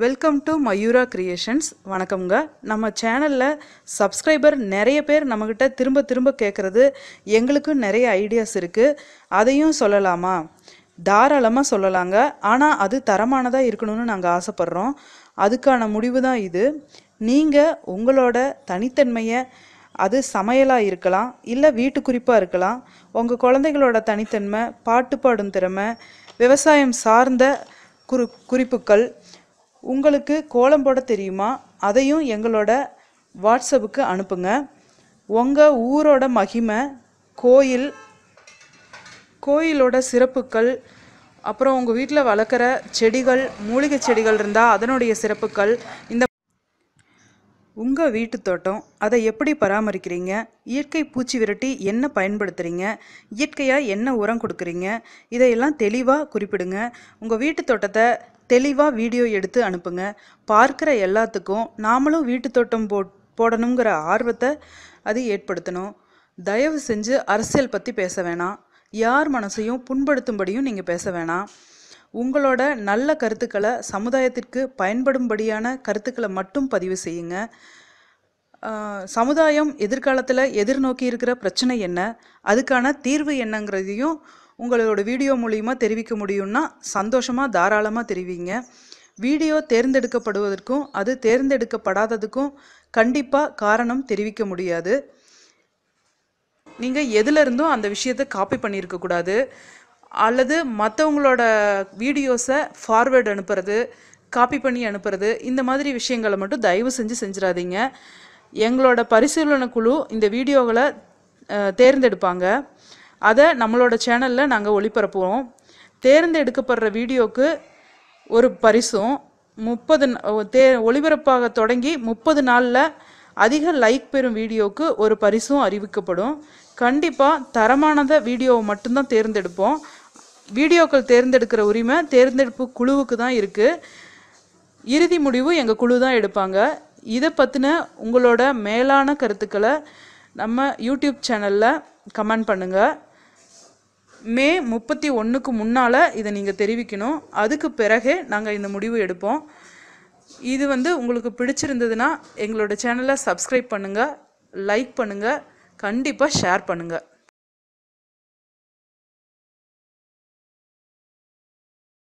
Welcome to Mayura creations வணக்கம்ங்க. நம்ம சேனலில் சப்ஸ்கிரைபர் நிறைய பேர் நம்மக்கிட்ட திரும்ப திரும்ப கேட்குறது எங்களுக்கும் நிறைய ஐடியாஸ் இருக்குது அதையும் சொல்லலாமா? தாராளமாக சொல்லலாங்க. ஆனால் அது தரமானதாக இருக்கணும்னு நாங்கள் ஆசைப்பட்றோம். அதுக்கான முடிவு தான் இது. நீங்கள் உங்களோட தனித்தன்மையை அது சமையலாக இருக்கலாம் இல்லை வீட்டு குறிப்பாக இருக்கலாம் உங்கள் குழந்தைகளோட தனித்தன்மை பாட்டு பாடும் திறமை விவசாயம் சார்ந்த குறி குறிப்புகள் உங்களுக்கு கோலம் போட தெரியுமா? அதையும் எங்களோட வாட்ஸ்அப்புக்கு அனுப்புங்க. உங்கள் ஊரோட மகிமை கோயில் கோயிலோட சிறப்புகள் அப்புறம் உங்கள் வீட்டில் வளர்க்குற செடிகள் மூலிகை செடிகள் இருந்தால் அதனுடைய சிறப்புகள் இந்த உங்கள் வீட்டு தோட்டம் அதை எப்படி பராமரிக்கிறீங்க? இயற்கை பூச்சி விரட்டி என்ன பயன்படுத்துகிறீங்க இயற்கையாக என்ன உரம் கொடுக்குறீங்க? இதையெல்லாம் தெளிவாக குறிப்பிடுங்க. உங்கள் வீட்டு தோட்டத்தை தெளிவாக வீடியோ எடுத்து அனுப்புங்க. பார்க்குற எல்லாத்துக்கும் நாமளும் வீட்டு தோட்டம் போ போடணுங்கிற ஆர்வத்தை அது ஏற்படுத்தணும். தயவு செஞ்சு அரசியல் பற்றி பேச வேணாம். யார் மனசையும் புண்படுத்தும்படியும் நீங்கள் பேச வேணாம். உங்களோட நல்ல கருத்துக்களை சமுதாயத்திற்கு பயன்படும்படியான கருத்துக்களை மட்டும் பதிவு செய்யுங்க. சமுதாயம் எதிர்காலத்தில் எதிர்நோக்கி இருக்கிற பிரச்சனை என்ன? அதுக்கான தீர்வு என்னங்கிறதையும் உங்களோட வீடியோ மூலிமா தெரிவிக்க முடியும்னா சந்தோஷமாக தாராளமாக தெரிவிங்க. வீடியோ தேர்ந்தெடுக்கப்படுவதற்கும் அது தேர்ந்தெடுக்கப்படாததுக்கும் கண்டிப்பாக காரணம் தெரிவிக்க முடியாது. நீங்கள் எதுலேருந்தும் அந்த விஷயத்தை காப்பி பண்ணியிருக்கக்கூடாது அல்லது மற்றவங்களோட வீடியோஸை ஃபார்வேர்டு அனுப்புறது காப்பி பண்ணி அனுப்புறது இந்த மாதிரி விஷயங்களை மட்டும் தயவு செஞ்சு செஞ்சிடாதீங்க. எங்களோட பரிசீலனை குழு இந்த வீடியோகளை தேர்ந்தெடுப்பாங்க. அதை நம்மளோட சேனலில் நாங்கள் ஒளிபரப்புவோம். தேர்ந்தெடுக்கப்படுற வீடியோக்கு ஒரு பரிசும் முப்பது தே ஒளிபரப்பாக தொடங்கி முப்பது நாளில் அதிக லைக் பெறும் வீடியோவுக்கு ஒரு பரிசும் அறிவிக்கப்படும். கண்டிப்பாக தரமானத வீடியோவை மட்டும்தான் தேர்ந்தெடுப்போம். வீடியோக்கள் தேர்ந்தெடுக்கிற உரிமை தேர்ந்தெடுப்பு குழுவுக்கு தான் இருக்குது இறுதி முடிவு எங்கள் குழு தான் எடுப்பாங்க. இதை பற்றின உங்களோட மேலான கருத்துக்களை நம்ம யூடியூப் சேனலில் கமெண்ட் பண்ணுங்கள் மே முப்பத்தி ஒன்றுக்கு முன்னால் இதை நீங்கள் தெரிவிக்கணும். அதுக்கு பிறகே நாங்கள் இந்த முடிவு எடுப்போம். இது வந்து உங்களுக்கு பிடிச்சிருந்ததுன்னா எங்களோட சேனலை சப்ஸ்கிரைப் பண்ணுங்கள் லைக் பண்ணுங்கள் கண்டிப்பாக ஷேர் பண்ணுங்கள்